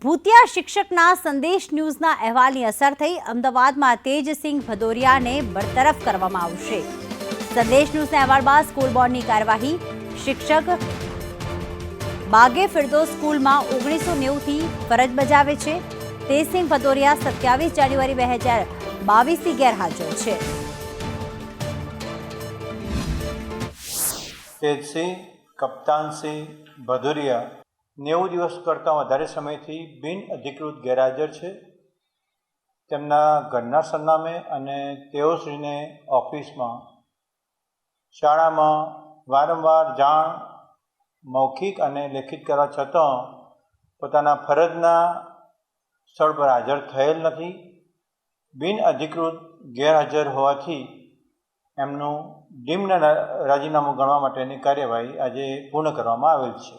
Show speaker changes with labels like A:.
A: ભૂતિયા શિક્ષકના સંદેશ ન્યૂઝના અહેવાલની અસર થઈ અમદાવાદમાં તેજસિંહ ભદોરિયાને બરતરફ કરવામાં આવશે. સંદેશ ન્યૂઝના અહેવાલ બાદ સ્કૂલ બોર્ડની કાર્યવાહી. શિક્ષક બાગે ફિરદો સ્કૂલમાં ઓગણીસો નેવુંથી ફરજ બજાવે છે. તેજસિંહ ભદોરિયા સત્યાવીસ જાન્યુઆરી બે હજાર બાવીસથી ગેરહાજર છે.
B: તેજસિંહ, કપ્તાનસિંહ ભદુરિયા નેવું દિવસ કરતાં વધારે સમયથી બિન અધિકૃત ગેરહાજર છે. તેમના ઘરના સરનામે અને તેઓશ્રીને ઓફિસમાં, શાળામાં વારંવાર જાણ, મૌખિક અને લેખિત કરવા છતાં પોતાના ફરજના સ્થળ પર હાજર થયેલ નથી. બિન અધિકૃત ગેરહાજર હોવાથી એમનું નિમ્ન રાજીનામું ગણવા માટેની કાર્યવાહી આજે પૂર્ણ કરવામાં આવેલ છે.